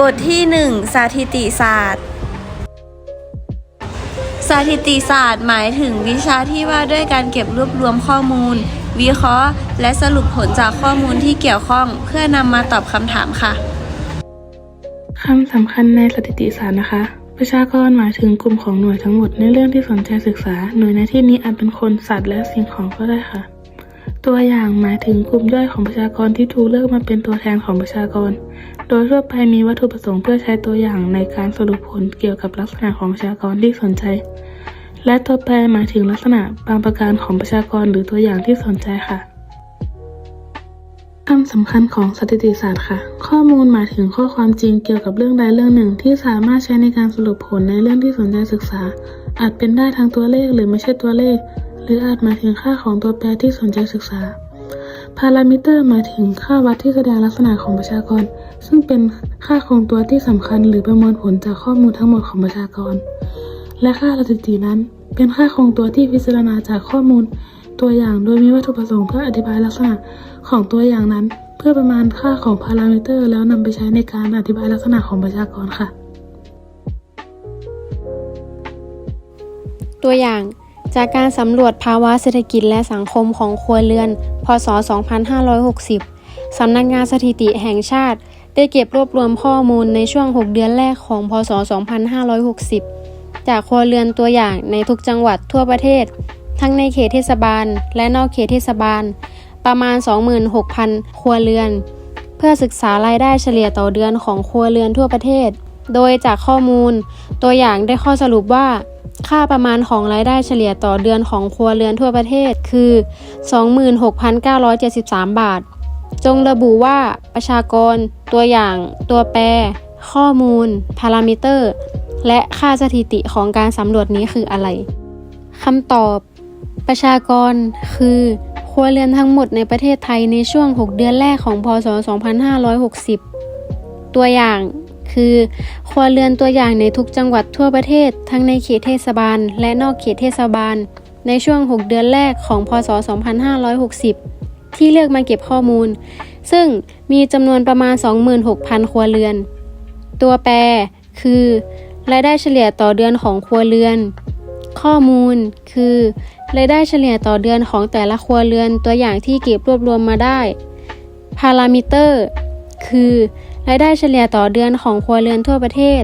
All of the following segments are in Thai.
บทที่ 1สถิติศาสตร์สถิติศาสตร์หมายถึงวิชาที่ว่าด้วยการเก็บรวบรวมข้อมูล วิเคราะห์ และสรุปผลจากข้อมูลที่เกี่ยวข้อง เพื่อนำมาตอบคำถามค่ะคำสำคัญในสถิติศาสตร์นะคะ ประชากรหมายถึงกลุ่มของหน่วยทั้งหมดในเรื่องที่สนใจศึกษา หน่วยในที่นี้อาจเป็นคนสัตว์และสิ่งของก็ได้ค่ะ ตัวอย่างหมายถึงกลุ่มย่อยของประชากรที่ถูกเลือกมาเป็นตัวแทนของประชากร โดยทั่วไปมีวัตถุประสงค์เพื่อใช้ตัวอย่างในการสรุปผลเกี่ยวกับลักษณะของประชากรที่สนใจ และตัวแปรหมายถึงลักษณะบางประการของประชากรหรือตัวอย่างที่สนใจค่ะคำสำคัญของสถิติศาสตร์ค่ะ ข้อมูลหมายถึงข้อความจริงเกี่ยวกับเรื่องใดเรื่องหนึ่ง ที่สามารถใช้ในการสรุปผลในเรื่องที่สนใจศึกษา อาจเป็นได้ทางตัวเลขหรือไม่ใช่ตัวเลข หรืออาจหมายถึงค่าของตัวแปรที่สนใจศึกษา พารามิเตอร์หมายถึงค่าวัดที่แสดงลักษณะของประชากร ซึ่งเป็นค่าคงตัวที่สำคัญหรือประมวลผลจากข้อมูลทั้งหมดของประชากร และค่าสถิตินั้น เป็นค่าคงตัวที่พิจารณาจากข้อมูลตัวอย่างโดยมีวัตถุประสงค์เพื่ออธิบายลักษณะของตัวอย่างนั้น เพื่อประมาณค่าของพารามิเตอร์ แล้วนำไปใช้ในการอธิบายลักษณะของประชากรค่ะ ตัวอย่าง จากการสำรวจภาวะเศรษฐกิจและสังคมของครัวเรือน พศ 2560 สำนักงานสถิติแห่งชาติ ได้เก็บรวบรวมข้อมูลในช่วง 6 เดือนแรกของ พศ 2560 จากครัวเรือนตัวอย่างในทุกจังหวัดทั่วประเทศ ทั้งในเขตเทศบาล และนอกเขตเทศบาล ประมาณ 26,000 ครัวเรือน เพื่อศึกษารายได้เฉลี่ยต่อเดือนของครัวเรือนทั่วประเทศ โดยจากข้อมูล ตัวอย่างได้ข้อสรุปว่า ค่าประมาณของรายได้เฉลี่ยต่อเดือนของครัวเรือนทั่วประเทศคือ 26,973 บาท จงระบุว่าประชากร ตัวอย่าง ตัวแปร ข้อมูล พารามิเตอร์ และค่าสถิติของการสำรวจนี้คืออะไรคำตอบ ประชากร คือครัวเรือนทั้งหมดในประเทศไทยในช่วง 6 เดือนแรกของพศ 2560 ตัวอย่าง คือครัวเรือนตัวอย่างในทุกจังหวัดทั่วประเทศ ทั้งในเขตเทศบาล และนอกเขตเทศบาล ในช่วง 6 เดือนแรกของพศ 2560 ที่เลือกมาเก็บข้อมูล ซึ่งมีจำนวนประมาณ 26,000 ครัวเรือน ตัวแปรคือรายได้เฉลี่ยต่อเดือนของครัวเรือน ข้อมูลคือรายได้เฉลี่ยต่อเดือนของแต่ละครัวเรือนตัวอย่างที่เก็บรวบรวมมาได้ พารามิเตอร์ คือ รายได้เฉลี่ยต่อเดือนของครัวเรือนทั่วประเทศ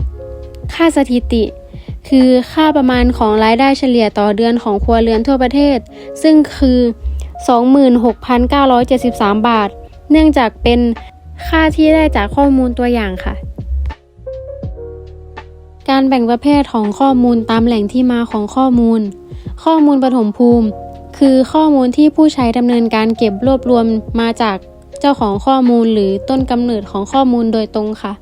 ค่าสถิติ คือค่าประมาณของรายได้เฉลี่ยต่อเดือนของครัวเรือนทั่วประเทศ ซึ่งคือ 26,973 บาท เนื่องจากเป็นค่าที่ได้จากข้อมูลตัวอย่างค่ะ การแบ่งประเภทของข้อมูลตามแหล่งที่มาของข้อมูล ข้อมูลปฐมภูมิ คือข้อมูลที่ผู้ใช้ดำเนินการเก็บรวบรวมมาจาก จ้าของข้อมูลหรือต้นกำเนิดของข้อมูลโดยตรงค่ะ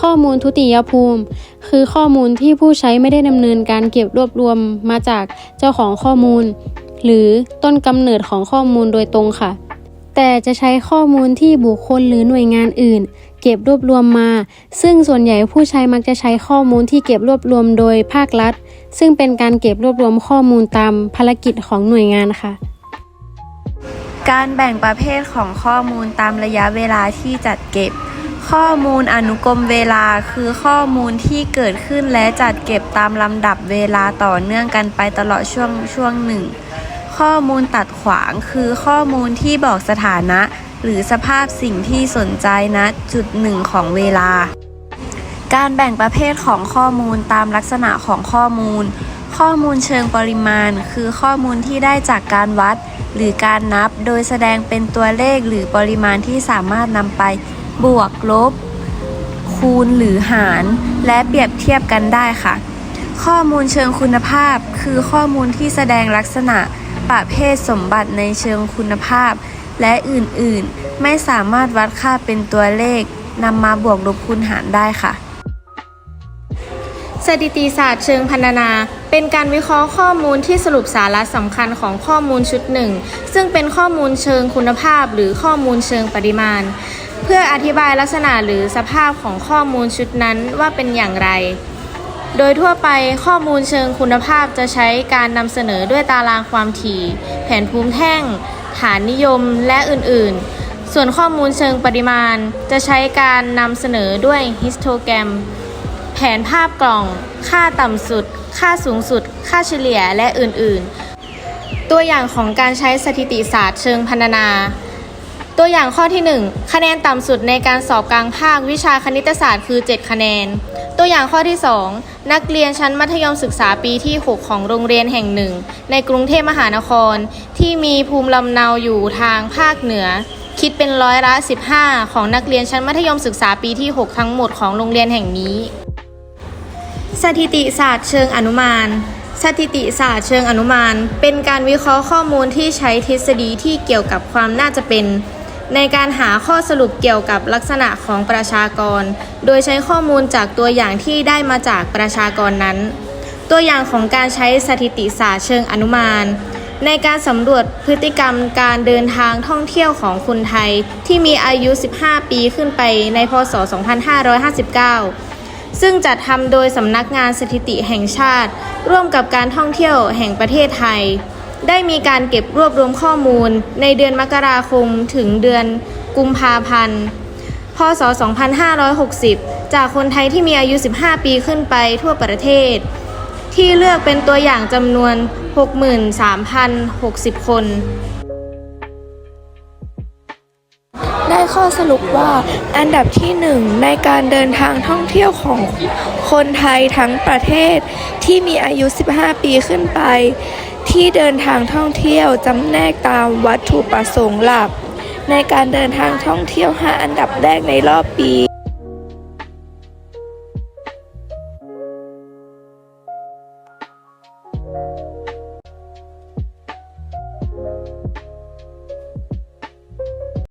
ข้อมูลทุติยภูมิ คือข้อมูลที่ผู้ใช้ไม่ได้ดำเนินการเก็บรวบรวมมาจากเจ้าของข้อมูล หรือต้นกำเนิดของข้อมูลโดยตรงค่ะ แต่จะใช้ข้อมูลที่บุคคลหรือหน่วยงานอื่น เก็บรวบรวมมา ซึ่งส่วนใหญ่ผู้ใช้มักจะใช้ข้อมูลที่เก็บรวบรวมโดยภาครัฐ ซึ่งเป็นการเก็บรวบรวมข้อมูลตามภารกิจของหน่วยงานค่ะ การแบ่งประเภทของข้อมูลตามระยะเวลาที่จัดเก็บ ข้อมูลอนุกรมเวลาคือข้อมูลที่เกิดขึ้นและจัดเก็บตามลำดับเวลาต่อเนื่องกันไปตลอดช่วงช่วงหนึ่ง ข้อมูลตัดขวางคือข้อมูลที่บอกสถานะ หรือสภาพสิ่งที่สนใจณจุดหนึ่งของเวลา การแบ่งประเภทของข้อมูลตามลักษณะของข้อมูล ข้อมูลเชิงปริมาณ คือข้อมูลที่ได้จากการวัด หรือการนับโดยแสดงเป็นตัวเลขหรือปริมาณที่สามารถนำไปบวกลบ คูณหรือหาร และเปรียบเทียบกันได้ค่ะ ข้อมูลเชิงคุณภาพ คือข้อมูลที่แสดงลักษณะประเภทสมบัติในเชิงคุณภาพ และอื่นๆ ไม่สามารถวัดค่าเป็นตัวเลขนำมาบวกลบคูณหารได้ค่ะ สถิติศาสตร์เชิงพรรณนา เป็นการวิเคราะห์ข้อมูลที่สรุปสาระสำคัญของข้อมูลชุดหนึ่ง ซึ่งเป็นข้อมูลเชิงคุณภาพหรือข้อมูลเชิงปริมาณ เพื่ออธิบายลักษณะหรือสภาพของข้อมูลชุดนั้นว่าเป็นอย่างไร โดยทั่วไปข้อมูลเชิงคุณภาพจะใช้การนำเสนอด้วยตารางความถี่ แผนภูมิแท่ง ฐานนิยมและอื่นๆ ส่วนข้อมูลเชิงปริมาณ จะใช้การนำเสนอด้วยฮิสโตแกรม แผนภาพกล่อง ค่าต่ำสุด ค่าสูงสุด ค่าเฉลี่ยและอื่นๆ ตัวอย่างของการใช้สถิติศาสตร์เชิงพรรณนา ตัวอย่างข้อที่ 1 คะแนนต่ำสุดในการสอบกลางภาควิชาคณิตศาสตร์คือ 7 คะแนน ตัวอย่างข้อที่ 2 นักเรียนชั้นมัธยมศึกษาปีที่ 6 ของโรงเรียนแห่งหนึ่ง ในกรุงเทพมหานคร ที่มีภูมิลำเนาอยู่ทางภาคเหนือคิดเป็นร้อยละ 15 ของนักเรียนชั้นมัธยมศึกษาปีที่ 6 ทั้งหมดของโรงเรียนแห่งนี้ สถิติศาสตร์เชิงอนุมาน สถิติศาสตร์เชิงอนุมาน เป็นการวิเคราะห์ข้อมูลที่ใช้ทฤษฎีที่เกี่ยวกับความน่าจะเป็น ในการหาข้อสรุปเกี่ยวกับลักษณะของประชากร โดยใช้ข้อมูลจากตัวอย่างที่ได้มาจากประชากรนั้น ตัวอย่างของการใช้สถิติศาสตร์เชิงอนุมาน ในการสำรวจพฤติกรรมการเดินทางท่องเที่ยวของคนไทยที่มีอายุ 15 ปีขึ้นไปในพศ 2559 ซึ่งจัดทำโดยสำนักงานสถิติแห่งชาติ ร่วมกับการท่องเที่ยวแห่งประเทศไทย ได้มีการเก็บรวบรวมข้อมูล ในเดือนมกราคมถึงเดือนกุมภาพันธ์ พศ 2560 จากคนไทยที่มีอายุ 15 ปีขึ้นไปทั่วประเทศ ที่เลือกเป็นตัวอย่างจำนวน 63,060 คน ได้ข้อสรุปว่าอันดับที่หนึ่งในการเดินทางท่องเที่ยวของคนไทยทั้งประเทศที่มีอายุ 15 ปีขึ้นไป ที่เดินทางท่องเที่ยวจำแนกตามวัตถุประสงค์หลัก ในการเดินทางท่องเที่ยว 5 อันดับแรกในรอบปี